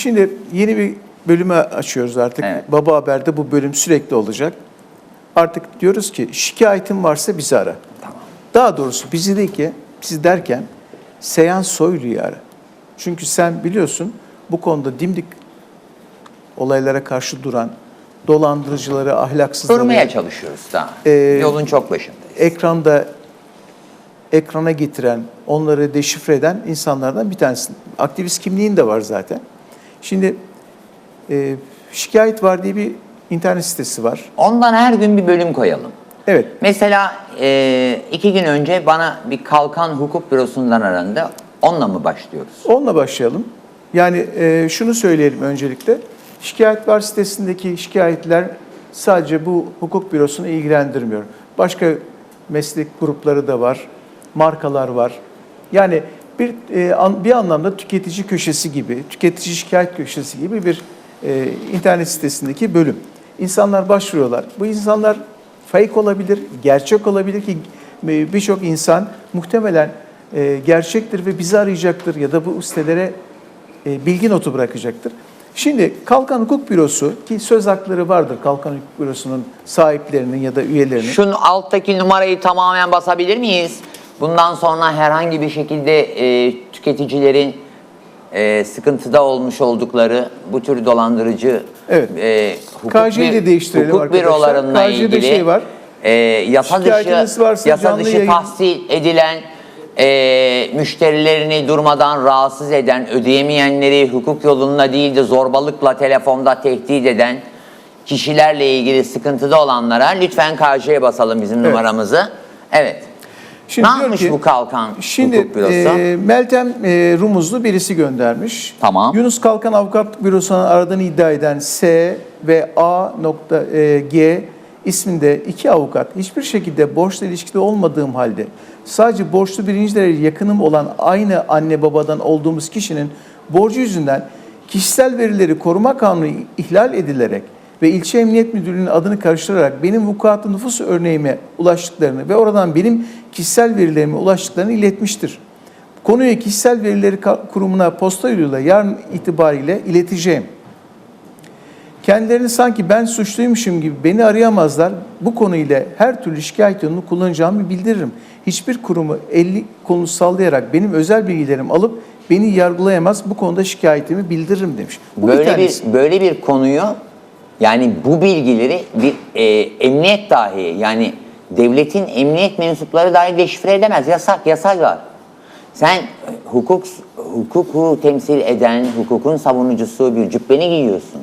Şimdi yeni bir bölümü açıyoruz artık. Evet. Baba Haber'de bu bölüm sürekli olacak. Artık diyoruz ki şikayetin varsa bizi ara. Daha doğrusu bizi değil ki, bizi derken Seyhan Soylu'yu ara. Çünkü sen biliyorsun bu konuda dimdik olaylara karşı duran dolandırıcıları, ahlaksızları Durmaya çalışıyoruz daha. Ee, Yolun çok başındayız. ekranda ekrana getiren, onları deşifre eden insanlardan bir tanesi. Aktivist kimliğin de var zaten. Şimdi e, şikayet var diye bir internet sitesi var. Ondan her gün bir bölüm koyalım. Evet, Mesela e, iki gün önce bana bir kalkan hukuk bürosundan arandı. Onunla mı başlıyoruz? onunla başlayalım. Yani e, şunu söyleyelim öncelikle. Şikayet var sitesindeki şikayetler sadece bu hukuk bürosunu ilgilendirmiyor. Başka meslek grupları da var, markalar var. Yani bir e, bir anlamda tüketici köşesi gibi, tüketici şikayet köşesi gibi bir e, internet sitesindeki bölüm. İnsanlar başvuruyorlar. Bu insanlar fake olabilir, gerçek olabilir ki e, birçok insan muhtemelen e, gerçektir ve bizi arayacaktır ya da bu sitelere e, bilgi notu bırakacaktır. Şimdi Kalkan Hukuk Bürosu ki söz hakları vardır Kalkan Hukuk Bürosu'nun sahiplerinin ya da üyelerinin. Şunun alttaki numarayı tamamen basabilir miyiz? Bundan sonra herhangi bir şekilde e, tüketicilerin e, sıkıntıda olmuş oldukları bu tür dolandırıcı Evet. e, hukuk, KJ'yi de değiştirelim hukuk arkadaşlar. bürolarına KJ'de ilgili şey var. e, yasa Şikayetiniz dışı, varsa yasa canlı dışı yayın- tahsil edilen e, müşterilerini durmadan rahatsız eden, ödeyemeyenleri hukuk yolunda değil de zorbalıkla telefonda tehdit eden kişilerle ilgili sıkıntıda olanlara lütfen KJ'ye basalım bizim numaramızı. Evet. Şimdi ne yapmış ki- bu kalkan Şimdi hukuk bürosu? e, Meltem e, Rumuzlu birisi göndermiş. Tamam. Yunus Kalkan Avukat Bürosu'nun aradığını iddia eden S ve A nokta e, G isminde iki avukat hiçbir şekilde borçla ilişkide olmadığım halde sadece borçlu birincilere yakınım olan aynı anne babadan olduğumuz kişinin borcu yüzünden kişisel verileri koruma kanunu ihlal edilerek ve ilçe emniyet müdürlüğünün adını karıştırarak benim vukuatlı nüfus örneğime ulaştıklarını ve oradan benim kişisel verilerime ulaştıklarını iletmiştir. Konuyu kişisel verileri kurumuna posta yoluyla yarın itibariyle ileteceğim. Kendilerini sanki ben suçluymuşum gibi beni arayamazlar. Bu konuyla her türlü şikayet yolunu kullanacağımı bildiririm. Hiçbir kurumu 50 kolunu sallayarak benim özel bilgilerimi alıp beni yargılayamaz. Bu konuda şikayetimi bildiririm demiş. Bu bir böyle tanesi. bir böyle bir konuyu yani bu bilgileri bir e, emniyet dahi yani devletin emniyet mensupları dahi deşifre edemez. Yasak, yasak var. Sen hukuk hukuku temsil eden, hukukun savunucusu bir cübbeni giyiyorsun.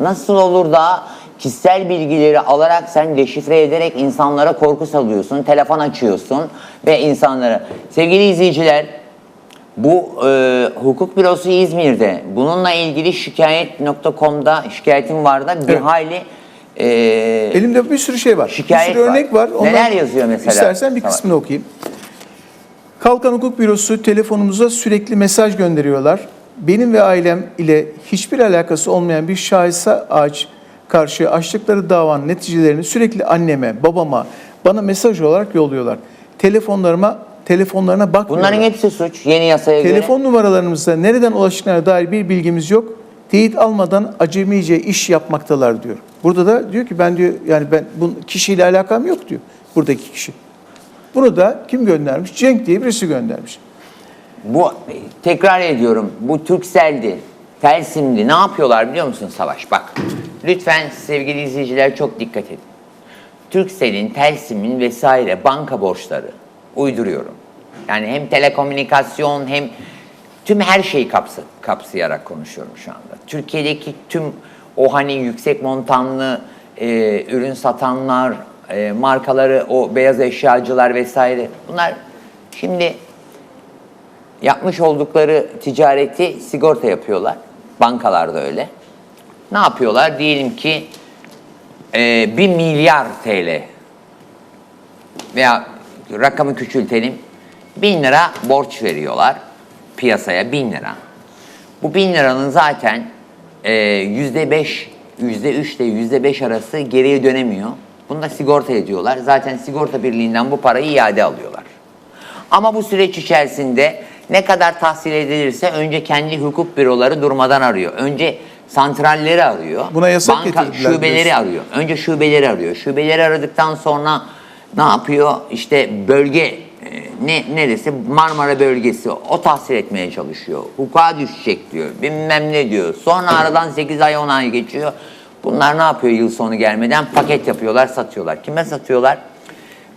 Nasıl olur da kişisel bilgileri alarak sen deşifre ederek insanlara korku salıyorsun, telefon açıyorsun ve insanlara. Sevgili izleyiciler, bu e, hukuk bürosu İzmir'de. Bununla ilgili şikayet.com'da şikayetim var da bir Evet. hayli e, Elimde bir sürü şey var. Şikayet bir sürü var. örnek var. Neler yazıyor mesela? İstersen bir Tamam. kısmını okuyayım. Kalkan Hukuk Bürosu telefonumuza sürekli mesaj gönderiyorlar. Benim ve ailem ile hiçbir alakası olmayan bir şahısa ağaç karşı açtıkları davanın neticelerini sürekli anneme, babama, bana mesaj olarak yolluyorlar. Telefonlarıma, telefonlarına bakmıyorlar. bunların hepsi suç yeni yasaya göre. Telefon numaralarımızda nereden ulaştıklarına dair bir bilgimiz yok. Teyit almadan acemice iş yapmaktalar diyor. Burada da diyor ki ben diyor yani ben bu kişiyle alakam yok diyor buradaki kişi. Bunu da kim göndermiş? Cenk diye birisi göndermiş. Bu tekrar ediyorum. Bu Turkcell'di. Telsim'di. Ne yapıyorlar biliyor musun Savaş? Bak. Lütfen sevgili izleyiciler çok dikkat edin. Turkcell'in, Telsim'in vesaire banka borçları uyduruyorum. Yani hem telekomünikasyon hem tüm her şeyi kapsa, kapsayarak konuşuyorum şu anda. Türkiye'deki tüm o hani yüksek montanlı e, ürün satanlar, e, markaları, o beyaz eşyacılar vesaire bunlar şimdi yapmış oldukları ticareti sigorta yapıyorlar. Bankalarda öyle. Ne yapıyorlar? Diyelim ki e, 1 milyar TL veya rakamı küçültelim. 1000 lira borç veriyorlar piyasaya 1000 lira. Bu 1000 liranın zaten e, yüzde beş, yüzde üç ile yüzde beş arası geriye dönemiyor. Bunu da sigorta ediyorlar. Zaten sigorta birliğinden bu parayı iade alıyorlar. Ama bu süreç içerisinde Ne kadar tahsil edilirse önce kendi hukuk büroları durmadan arıyor. Önce santralleri arıyor. Buna yasak Banka şubeleri diyorsun. arıyor. Önce şubeleri arıyor. Şubeleri aradıktan sonra ne yapıyor? İşte bölge ne neresi? Marmara bölgesi. O tahsil etmeye çalışıyor. Hukuka düşecek diyor. Bilmem ne diyor. Sonra aradan 8 ay 10 ay geçiyor. Bunlar ne yapıyor yıl sonu gelmeden? Paket yapıyorlar, satıyorlar. Kime satıyorlar?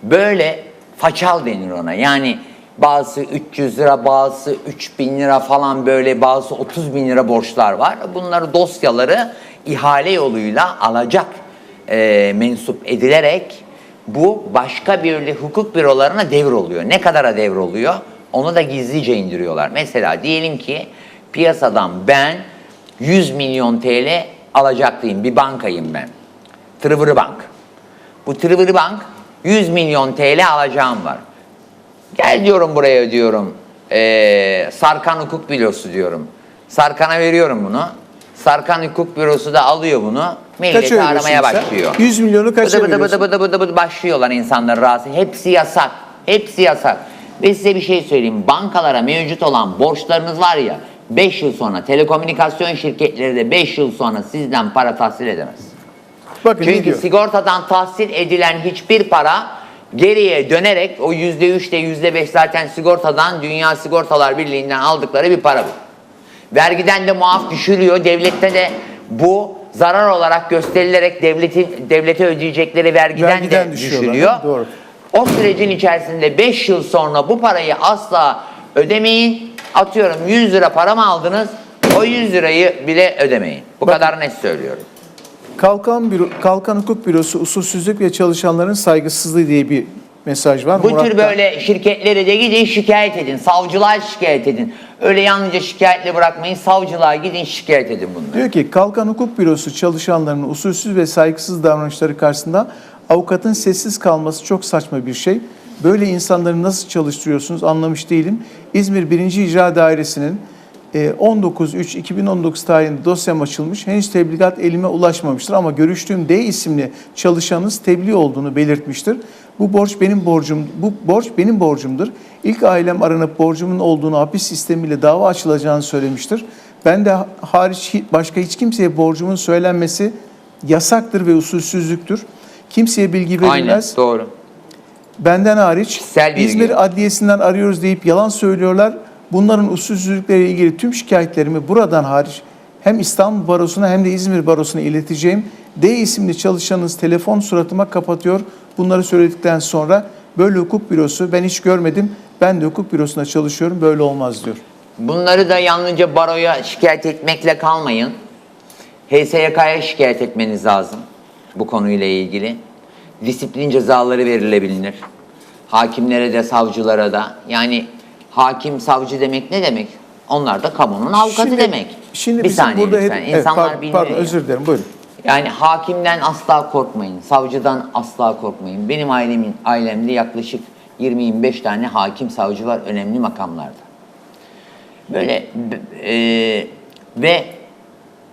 Böyle façal denir ona. Yani bazı 300 lira, bazı 3000 lira falan böyle bazı 30 bin lira borçlar var. Bunları dosyaları ihale yoluyla alacak e, mensup edilerek bu başka bir hukuk bürolarına devroluyor. Ne kadara devroluyor? Onu da gizlice indiriyorlar. Mesela diyelim ki piyasadan ben 100 milyon TL alacaklıyım. Bir bankayım ben. Tırvırı Bank. Bu Trivri Bank 100 milyon TL alacağım var. Gel diyorum buraya diyorum. Ee, Sarkan Hukuk Bürosu diyorum. Sarkan'a veriyorum bunu. Sarkan Hukuk Bürosu da alıyor bunu. Milleti aramaya başlıyor. 100 milyonu kaça bıdı bıdı bıdı bıdı bıdı bıdı başlıyorlar insanları rahatsız. Hepsi yasak. Hepsi yasak. Ve size bir şey söyleyeyim. Bankalara mevcut olan borçlarınız var ya 5 yıl sonra telekomünikasyon şirketleri de 5 yıl sonra sizden para tahsil edemez. Bakın Çünkü diyor? sigortadan tahsil edilen hiçbir para geriye dönerek o yüzde üçte yüzde beş zaten sigortadan Dünya Sigortalar Birliği'nden aldıkları bir para bu. Vergiden de muaf düşürüyor. Devlette de bu zarar olarak gösterilerek devletin devlete ödeyecekleri vergiden, Vergiden de düşürüyor. doğru. O sürecin içerisinde 5 yıl sonra bu parayı asla ödemeyin. Atıyorum 100 lira para mı aldınız? O 100 lirayı bile ödemeyin. Bu Bakın. kadar net söylüyorum. Kalkan, büro, Kalkan Hukuk Bürosu usulsüzlük ve çalışanların saygısızlığı diye bir mesaj var. Bu Murat tür böyle şirketlere de gidin şikayet edin. Savcılığa şikayet edin. Öyle yalnızca şikayetle bırakmayın. Savcılığa gidin şikayet edin bunları. Diyor ki Kalkan Hukuk Bürosu çalışanlarının usulsüz ve saygısız davranışları karşısında avukatın sessiz kalması çok saçma bir şey. Böyle insanları nasıl çalıştırıyorsunuz anlamış değilim. İzmir 1. İcra Dairesi'nin e, 19.3.2019 tarihinde dosyam açılmış. Henüz tebligat elime ulaşmamıştır ama görüştüğüm D isimli çalışanınız tebliğ olduğunu belirtmiştir. Bu borç benim borcum, bu borç benim borcumdur. İlk ailem aranıp borcumun olduğunu hapis sistemiyle dava açılacağını söylemiştir. Ben de hariç başka hiç kimseye borcumun söylenmesi yasaktır ve usulsüzlüktür. Kimseye bilgi Aynen verilmez. doğru. Benden hariç. İzmir Adliyesi'nden arıyoruz deyip yalan söylüyorlar. Bunların usulsüzlükleriyle ilgili tüm şikayetlerimi buradan hariç hem İstanbul Barosu'na hem de İzmir Barosu'na ileteceğim. D isimli çalışanınız telefon suratıma kapatıyor. Bunları söyledikten sonra böyle hukuk bürosu ben hiç görmedim. Ben de hukuk bürosunda çalışıyorum böyle olmaz diyor. Bunları da yalnızca baroya şikayet etmekle kalmayın. HSYK'ya şikayet etmeniz lazım bu konuyla ilgili. Disiplin cezaları verilebilir. Hakimlere de savcılara da. Yani hakim savcı demek ne demek? Onlar da kamunun avukatı Şimdi- demek. Şimdi bir saniye burada lütfen. hep, evet, İnsanlar pardon, bilmiyor. pardon ya. özür dilerim buyurun. Yani hakimden asla korkmayın, savcıdan asla korkmayın. Benim ailemin ailemde yaklaşık 20-25 tane hakim, savcı var önemli makamlarda. Böyle e, ve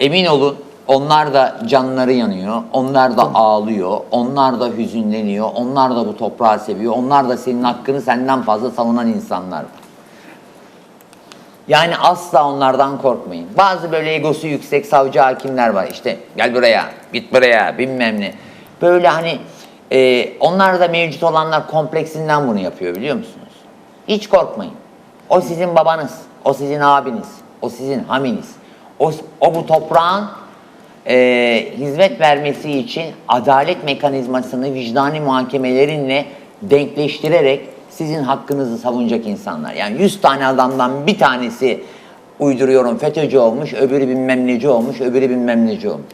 emin olun onlar da canları yanıyor, onlar da ağlıyor, onlar da hüzünleniyor, onlar da bu toprağı seviyor, onlar da senin hakkını senden fazla savunan insanlar. Yani asla onlardan korkmayın. Bazı böyle egosu yüksek savcı hakimler var işte gel buraya, git buraya bilmem ne. Böyle hani e, onlar da mevcut olanlar kompleksinden bunu yapıyor biliyor musunuz? Hiç korkmayın. O sizin babanız, o sizin abiniz, o sizin haminiz. O, o bu toprağın e, hizmet vermesi için adalet mekanizmasını vicdani muhakemelerinle denkleştirerek sizin hakkınızı savunacak insanlar. Yani 100 tane adamdan bir tanesi uyduruyorum FETÖ'cü olmuş, öbürü bilmem neci olmuş, öbürü bilmem neci olmuş.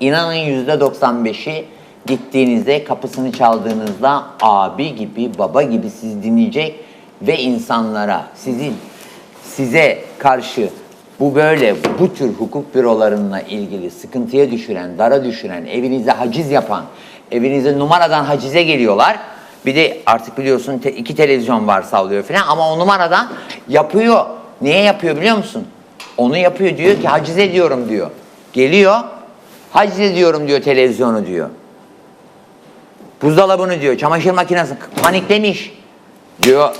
İnanın %95'i gittiğinizde, kapısını çaldığınızda abi gibi, baba gibi sizi dinleyecek ve insanlara, sizin size karşı bu böyle bu tür hukuk bürolarına ilgili sıkıntıya düşüren, dara düşüren, evinize haciz yapan, evinize numaradan hacize geliyorlar. Bir de artık biliyorsun te- iki televizyon var sallıyor falan ama o numaradan yapıyor. Niye yapıyor biliyor musun? Onu yapıyor diyor ki haciz ediyorum diyor. Geliyor haciz ediyorum diyor televizyonu diyor. Buzdolabını diyor, çamaşır makinesi paniklemiş. Diyor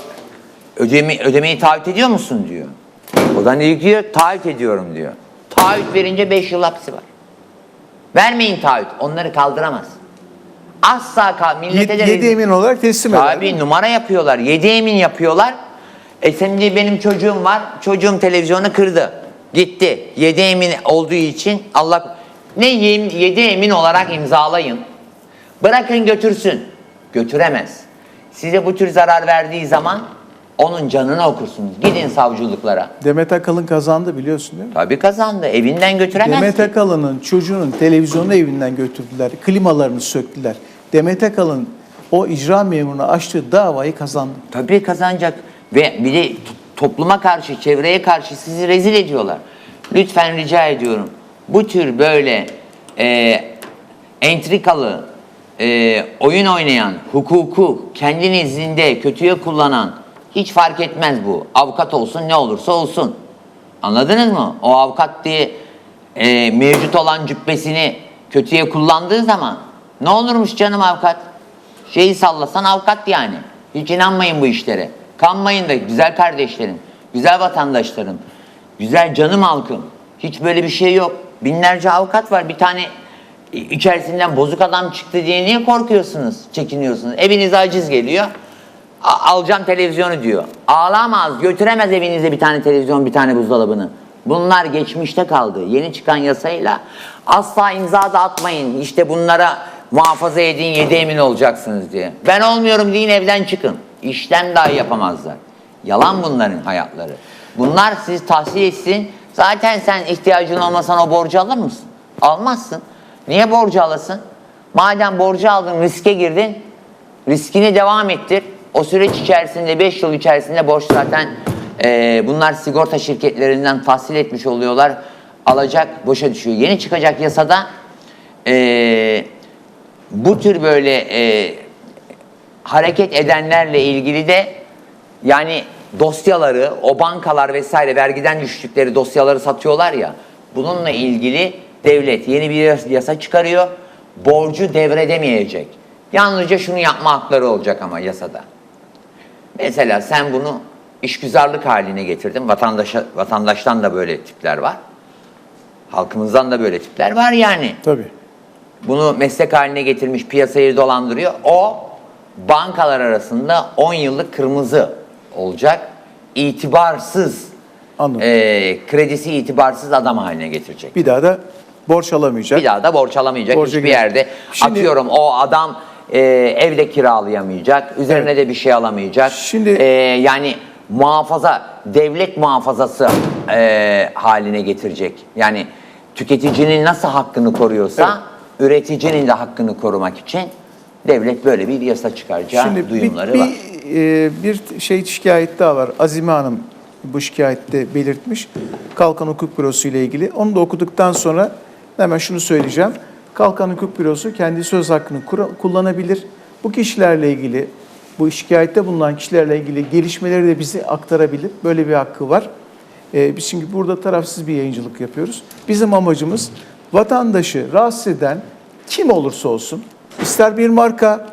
Ödeme, ödemeyi taahhüt ediyor musun diyor. O da ne diyor? Taahhüt ediyorum diyor. Taahhüt verince 5 yıl hapsi var. Vermeyin taahhüt. Onları kaldıramaz. Asla kal millete de Yedi, yedi rezil- emin olarak teslim eder. Tabii numara yapıyorlar. Yedi emin yapıyorlar. E şimdi benim çocuğum var. Çocuğum televizyonu kırdı. Gitti. Yedi emin olduğu için Allah... Ne yem- yedi emin olarak imzalayın. Bırakın götürsün. Götüremez. Size bu tür zarar verdiği zaman onun canını okursunuz. Gidin savcılıklara. Demet Akalın kazandı biliyorsun değil mi? Tabii kazandı. Evinden götüremez Demet ki. Akalın'ın çocuğunun televizyonu evinden götürdüler. Klimalarını söktüler. Demet Akalın o icra memuruna açtığı davayı kazandı. Tabii kazanacak. Ve bir de topluma karşı, çevreye karşı sizi rezil ediyorlar. Lütfen rica ediyorum. Bu tür böyle e, entrikalı, e, oyun oynayan, hukuku kendi nezdinde kötüye kullanan hiç fark etmez bu. Avukat olsun ne olursa olsun. Anladınız mı? O avukat diye e, mevcut olan cübbesini kötüye kullandığı zaman ne olurmuş canım avukat? Şeyi sallasan avukat yani. Hiç inanmayın bu işlere. Kanmayın da güzel kardeşlerim, güzel vatandaşlarım, güzel canım halkım. Hiç böyle bir şey yok. Binlerce avukat var. Bir tane içerisinden bozuk adam çıktı diye niye korkuyorsunuz, çekiniyorsunuz? Evinize aciz geliyor. Alacağım televizyonu diyor. Ağlamaz, götüremez evinize bir tane televizyon, bir tane buzdolabını. Bunlar geçmişte kaldı. Yeni çıkan yasayla asla imza da atmayın. İşte bunlara muhafaza edin, yedi emin olacaksınız diye. Ben olmuyorum deyin evden çıkın. İşlem dahi yapamazlar. Yalan bunların hayatları. Bunlar sizi tahsil etsin. Zaten sen ihtiyacın olmasan o borcu alır mısın? Almazsın. Niye borcu alasın? Madem borcu aldın, riske girdin, riskini devam ettir. O süreç içerisinde 5 yıl içerisinde borç zaten e, bunlar sigorta şirketlerinden tahsil etmiş oluyorlar. Alacak boşa düşüyor. Yeni çıkacak yasada e, bu tür böyle e, hareket edenlerle ilgili de yani dosyaları, o bankalar vesaire vergiden düştükleri dosyaları satıyorlar ya. Bununla ilgili devlet yeni bir yasa çıkarıyor. Borcu devredemeyecek. Yalnızca şunu yapma hakları olacak ama yasada. Mesela sen bunu işgüzarlık haline getirdin. Vatandaşa, vatandaştan da böyle tipler var. Halkımızdan da böyle tipler var yani Tabii. bunu meslek haline getirmiş, piyasayı dolandırıyor. O bankalar arasında 10 yıllık kırmızı olacak. İtibarsız, Anladım. e, kredisi itibarsız adam haline getirecek. Bir daha da borç alamayacak. Bir daha da borç alamayacak Borca hiçbir girer. yerde. Şimdi- Atıyorum o adam e, evde kiralayamayacak, üzerine de bir şey alamayacak. Şimdi- E, yani muhafaza, devlet muhafazası e, haline getirecek. Yani tüketicinin nasıl hakkını koruyorsa üreticinin de hakkını korumak için devlet böyle bir yasa çıkaracağı Şimdi bir, duyumları bir, var. e, bir şey şikayet daha var. Azime Hanım bu şikayette belirtmiş. Kalkan Hukuk Bürosu ile ilgili. Onu da okuduktan sonra hemen şunu söyleyeceğim. Kalkan Hukuk Bürosu kendi söz hakkını kullanabilir. Bu kişilerle ilgili, bu şikayette bulunan kişilerle ilgili gelişmeleri de bize aktarabilir. Böyle bir hakkı var. Ee, biz şimdi burada tarafsız bir yayıncılık yapıyoruz. Bizim amacımız vatandaşı rahatsız eden kim olursa olsun, ister bir marka,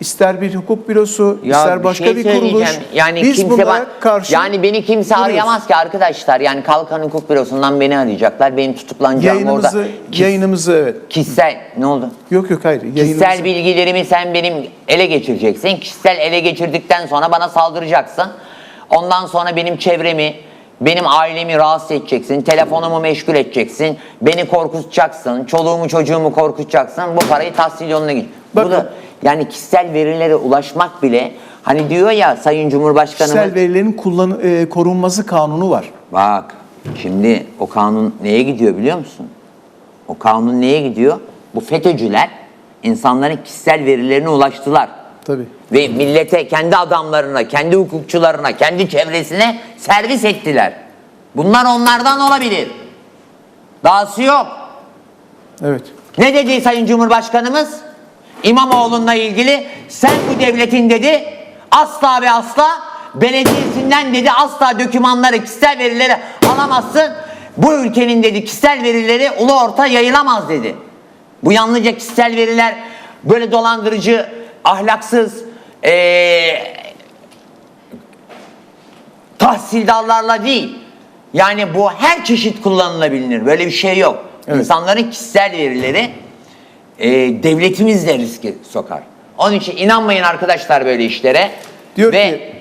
ister bir hukuk bürosu, ister başka şey bir kuruluş. Yani biz kimse bunlara bak- karşı yani beni kimse duruyoruz. arayamaz ki arkadaşlar. Yani Kalkan Hukuk Bürosu'ndan beni arayacaklar. Benim tutuklanacağım Yayınımızı, orada. Kis- yayınımızı evet. Kişisel ne oldu? Yok yok hayır. Yayınımızı, Kişisel bilgilerimi sen benim ele geçireceksin. Kişisel ele geçirdikten sonra bana saldıracaksın. Ondan sonra benim çevremi, benim ailemi rahatsız edeceksin. Telefonumu meşgul edeceksin. Beni korkutacaksın. Çoluğumu çocuğumu korkutacaksın. Bu parayı tahsil yoluna git. Bu Bakın. da yani kişisel verilere ulaşmak bile hani diyor ya Sayın Cumhurbaşkanımız kişisel verilerin kullan, e, korunması kanunu var. Bak şimdi o kanun neye gidiyor biliyor musun? O kanun neye gidiyor? Bu FETÖ'cüler insanların kişisel verilerine ulaştılar. Tabii. Ve millete, kendi adamlarına, kendi hukukçularına, kendi çevresine servis ettiler. Bunlar onlardan olabilir. Dahası yok. Evet. Ne dedi Sayın Cumhurbaşkanımız? İmamoğlu'nla ilgili sen bu devletin dedi asla ve asla belediyesinden dedi asla dokümanları kişisel verileri alamazsın. Bu ülkenin dedi kişisel verileri ulu orta yayılamaz dedi. Bu yalnızca kişisel veriler böyle dolandırıcı, ahlaksız, eee, tahsildarlarla değil. Yani bu her çeşit kullanılabilir. Böyle bir şey yok. Evet. İnsanların kişisel verileri e, devletimiz de riske sokar. Onun için inanmayın arkadaşlar böyle işlere. Diyor Ve ki-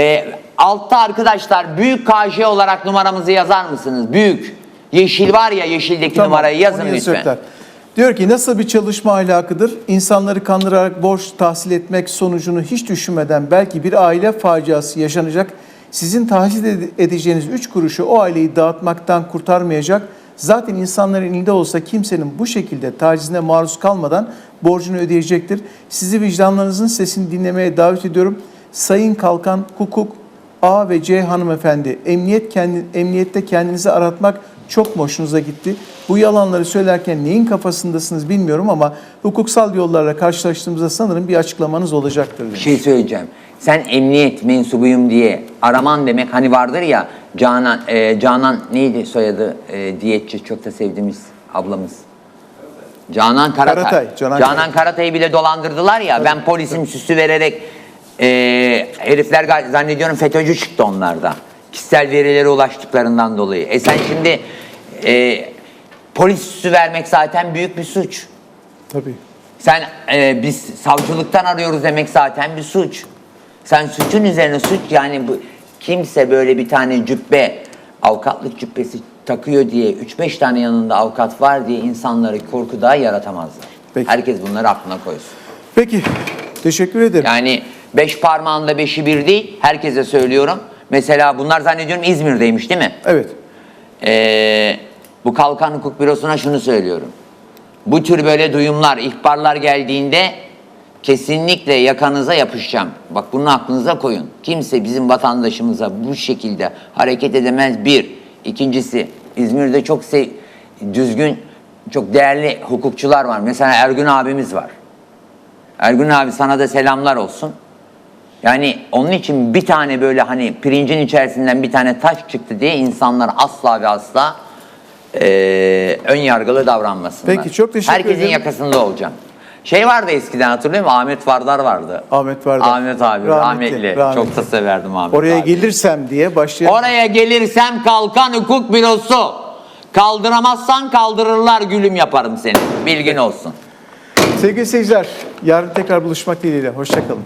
e, altta arkadaşlar büyük KJ olarak numaramızı yazar mısınız? Büyük. Yeşil var ya yeşildeki Tamam, numarayı yazın lütfen. Diyor ki nasıl bir çalışma ahlakıdır? İnsanları kandırarak borç tahsil etmek sonucunu hiç düşünmeden belki bir aile faciası yaşanacak. Sizin tahsil ede- edeceğiniz üç kuruşu o aileyi dağıtmaktan kurtarmayacak. Zaten insanların elinde olsa kimsenin bu şekilde tacizine maruz kalmadan borcunu ödeyecektir. Sizi vicdanlarınızın sesini dinlemeye davet ediyorum. Sayın Kalkan Hukuk A ve C hanımefendi, emniyet kendi, emniyette kendinizi aratmak çok hoşunuza gitti? Bu yalanları söylerken neyin kafasındasınız bilmiyorum ama hukuksal yollarla karşılaştığımızda sanırım bir açıklamanız olacaktır. Bir şey söyleyeceğim. Sen emniyet mensubuyum diye araman demek hani vardır ya Canan e, Canan neydi soyadı e, diyetçi çok da sevdiğimiz ablamız. Canan Karatay. Karatay, Canan Canan, Karatay. Karatay'ı bile dolandırdılar ya. Ben polisim süsü vererek e, herifler zannediyorum FETÖ'cü çıktı onlarda. Kişisel verilere ulaştıklarından dolayı. E sen şimdi e, polis süsü vermek zaten büyük bir suç. Tabii. Sen e, biz savcılıktan arıyoruz demek zaten bir suç. Sen suçun üzerine suç yani bu kimse böyle bir tane cübbe avukatlık cübbesi takıyor diye 3-5 tane yanında avukat var diye insanları korku daha yaratamazlar. Peki. Herkes bunları aklına koysun. Peki, teşekkür ederim. Yani beş parmağında beşi bir değil herkese söylüyorum. Mesela bunlar zannediyorum İzmir'deymiş değil mi? Evet, Ee, bu Kalkan Hukuk Bürosu'na şunu söylüyorum. Bu tür böyle duyumlar, ihbarlar geldiğinde kesinlikle yakanıza yapışacağım. Bak bunu aklınıza koyun. Kimse bizim vatandaşımıza bu şekilde hareket edemez bir. İkincisi İzmir'de çok düzgün, çok değerli hukukçular var. Mesela Ergün abimiz var. Ergün abi sana da selamlar olsun. Yani onun için bir tane böyle hani pirincin içerisinden bir tane taş çıktı diye insanlar asla ve asla eee ön yargılı davranmasınlar. Peki, çok teşekkür Herkesin ederim. yakasında olacağım. Şey vardı eskiden hatırlıyor musun? Ahmet Vardar vardı. Ahmet Vardar. Ahmet abi Rahmetli, rahmetli. rahmetli. Çok da severdim Ahmet oraya abi. gelirsem diye başlayan... Oraya gelirsem kalkan hukuk bürosu. Kaldıramazsan kaldırırlar gülüm yaparım seni. Bilgin olsun. Sevgili seyirciler, yarın tekrar buluşmak dileğiyle. Hoşçakalın.